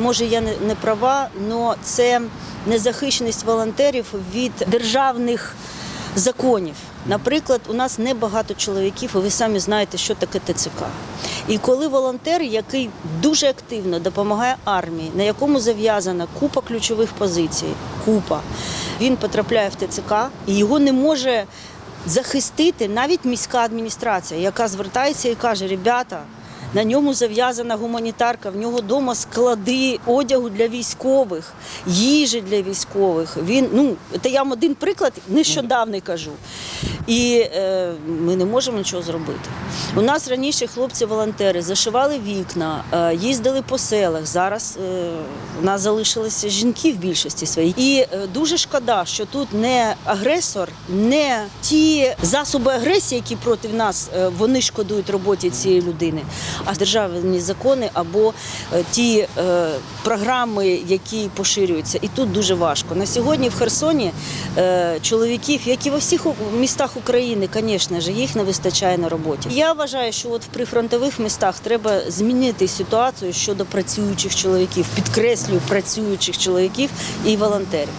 Може, я не права, але це незахищеність волонтерів від державних законів. Наприклад, у нас небагато чоловіків, і ви самі знаєте, що таке ТЦК. І коли волонтер, який дуже активно допомагає армії, на якому зав'язана купа ключових позицій, купа, він потрапляє в ТЦК і його не може захистити навіть міська адміністрація, яка звертається і каже: ребята. На ньому зав'язана гуманітарка, в нього вдома склади одягу для військових, їжі для військових. Він ну це я вам один приклад нещодавний кажу. І е, ми не можемо нічого зробити. У нас раніше хлопці-волонтери зашивали вікна, е, їздили по селах. Зараз е, у нас залишилися жінки в більшості своїй. І е, дуже шкода, що тут не агресор, не ті засоби агресії, які проти нас е, вони шкодують роботі цієї людини, а державні закони або е, ті е, програми, які поширюються. І тут дуже важко. На сьогодні в Херсоні е, чоловіків, як і во всіх містах України, звісно ж, їх не вистачає на роботі. Я вважаю, що от в прифронтових містах треба змінити ситуацію щодо працюючих чоловіків, підкреслюю працюючих чоловіків і волонтерів.